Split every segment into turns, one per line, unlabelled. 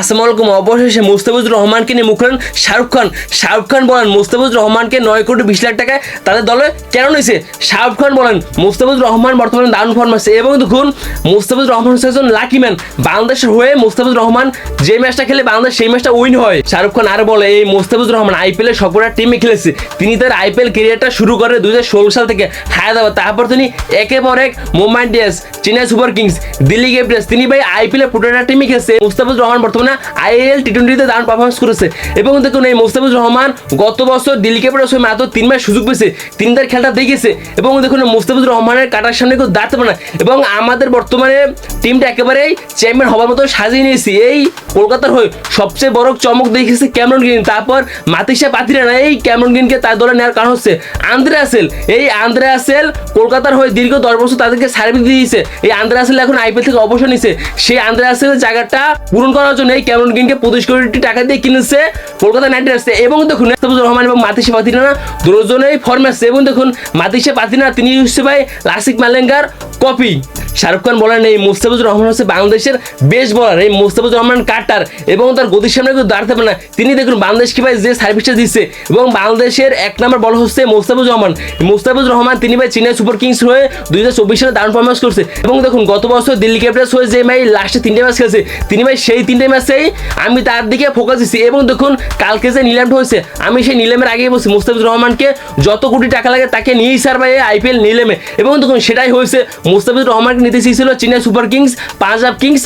আসসালামু আলাইকুম। অবশেষে মুস্তাফিজুর রহমানকে নিয়ে মুখ খুলেন শাহরুখ খান। শাহরুখ খান বলেন, মুস্তাফিজুর রহমানকে নয় কোটি বিশ লাখ টাকায় তাদের দলে কেন নিয়েছে? শাহরুখ খান বলেন, মুস্তাফিজুর রহমান বর্তমানে দারুণ ফর্ম আছে। এবং দেখুন, মুস্তাফিজুর রহমান হচ্ছে একজন লাকি ম্যান বাংলাদেশের হয়ে মুস্তাফিজুর রহমান যে ম্যাচটা খেলে বাংলাদেশ সেই ম্যাচটা উইন হয়। শাহরুখ খান আরও বলে, এই মুস্তাফিজুর রহমান আইপিএল এর সবকটা টিমে খেলেছে। তিনি তার আইপিএল ক্যারিয়ারটা শুরু করে দু হাজার ষোলো সাল থেকে। হায়দ্রাবাদ, তারপর তিনি একে পর এক Mumbai Indians, Chennai Super Kings, Delhi Capitals, তিনি ভাই আইপিএল এর পুরোটা টিমে খেলছে। মুস্তাফিজুর রহমান বর্তমানে আইএল টি টোয়েন্টিতে দারুণ পারফরমেন্স করেছে। এবং দেখুন এই মুস্তাফিজুর রহমান গত বছর দিল্লি ক্যাপিটালস হয়ে মাত্র তিন ম্যাচ সুযোগ পেয়েছে। তিনি তার খেলাটা দেখেছে এবং দেখুন মুস্তাফিজুর রহমানের কাটার সামনে কেউ দাঁড়াতে পারে না। এবং আমাদের বর্তমানে টিমটা একেবারেই চ্যাম্পিয়ন হওয়ার মতো সাজিয়ে নিয়েছি। এই কলকাতার হয়ে সবচেয়ে বড় চমক দেখেছে ক্যামরন গ্রিন। তারপর মাতিসা পাতিরা না, এই ক্যামরন গ্রিনকে তার দলে নেওয়ার কারণ হচ্ছে আন্দ্রে আসেল। এই আন্দ্রে আসেল কলকাতার হয়ে দীর্ঘ দশ বছর তাদেরকে সার্ভিস দিয়েছে। এই আন্দ্রে আসেল এখন আইপিএল থেকে অবসর নিছে সেই আন্দ্রে আসেলের জায়গাটা পূরণ করার জন্য এই ক্যামরন গ্রিনকে পঁচিশ কোটি টাকা দিয়ে কিনেছে কলকাতা নাইট রাইডার্স এবং দেখুন মুস্তাফিজুর রহমান এবং মাতিসা পাতিনা, দুজনেই ফর্মে আছে এবং দেখুন মাতিসা পাতিনা, তিনি হচ্ছে ভাই, লাসিক মালেঙ্গার কপি। শাহরুখ খান বলেন, এই মুস্তাফিজুর রহমান হচ্ছে বাংলাদেশের বেস্ট বলার এই মুস্তাফিজুর রহমান কাটার এবং তার গতির সামনে কেউ দাঁড়াতে পারে না। তিনি দেখুন বাংলাদেশকে ভাই যে সার্ভিসটা দিচ্ছে এবং বাংলাদেশের এক নম্বর বল হচ্ছে মুস্তাফিজুর রহমান। মুস্তাফিজুর রহমান, তিনি ভাই চেন্নাই সুপার কিংস হয়ে দুই হাজার চব্বিশ সালে দারুণ পারফরমেন্স করছে এবং দেখুন, গত বছর দিল্লি ক্যাপিটালস হয়ে যে ভাই লাস্টে তিনটে ম্যাচ খেলছে, তিনি ভাই সেই তিনটে ম্যাচেই আমি তার দিকে ফোকাস দিচ্ছি এবং দেখুন, কালকে যে নিলামটা হয়েছে, আমি সেই নিলামের আগেই বলছি, মুস্তাফিজুর রহমানকে যত কোটি টাকা লাগে তাকে নিয়েই স্যার ভাই আইপিএল নিলামে। এবং দেখুন, সেটাই হয়েছে মুস্তাফিজুর রহমানকে নিতে চেয়েছিল Chennai Super Kings Punjab Kings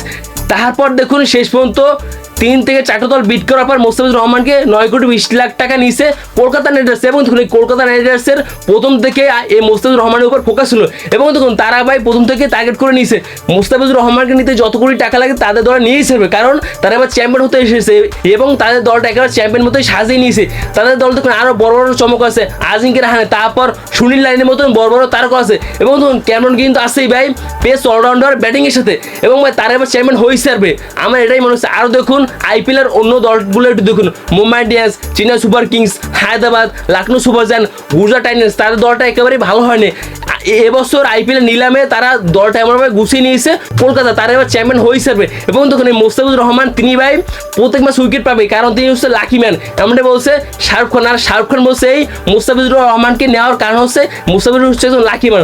তারপর দেখুন শেষ পর্যন্ত তিন থেকে চারটে দল বিট করার পর মোস্তাফিজুর রহমানকে নয় কোটি বিশ লাখ টাকা নিয়েছে কলকাতা নাইট রাইডার্স এবং দেখুন এই কলকাতা নাইট রাইডার্সের প্রথম থেকে এই মোস্তাফিজুর রহমানের উপর ফোকাস ছিল। এবং দেখুন তারা ভাই প্রথম থেকে টার্গেট করে নিয়েছে। মোস্তাফিজুর রহমানকে নিতে যত কোটি টাকা লাগে তাদের দলে নিয়েই ছাড়বে। কারণ তারা এবার চ্যাম্পিয়ন হতে এসেছে এবং তাদের দলটা একেবারে চ্যাম্পিয়ন মতোই সাজিয়ে নিয়েছে। তাদের দল দেখুন আরও বড় বড় চমক আছে। আজিঙ্কে রাহানে, তারপর সুনীল লাইনের মতন বড় বড় তারকা আছে। এবং দেখুন ক্যামরন কিন্তু আসছেই ভাই। পেস অলরাউন্ডার ব্যাটিংয়ের সাথে। এবং ভাই তারা এবার চ্যাম্পিয়ন হয়েই ছাড়বে আমার এটাই মনে হচ্ছে। আরও দেখুন আইপিএল এর অন্য দলগুলো একটু দেখুন। Mumbai Indians Chennai Super Kings, Hyderabad, Lucknow Super Giant, Gujarat Titans, তাদের দলটা একেবারেই ভালো হয়নি। এবছর আইপিএল নিলামে তারা দলটা এমনভাবে গুছিয়ে নিয়েছে, কলকাতা তারা এবার চ্যাম্পিয়ন হয়ে যাবে এবং দেখুন, এই মোস্তাফিজুর রহমান, তিনি ভাই প্রত্যেক ম্যাচ উইকেট পাবে, কারণ তিনি হচ্ছে লাকি ম্যান এমনটাই বলছে শাহরুখ খান। আর শাহরুখ খান বলছে, এই মোস্তাফিজুর রহমানকে নেওয়ার কারণ হচ্ছে, মোস্তাফিজুর হচ্ছে একজন লাকি ম্যান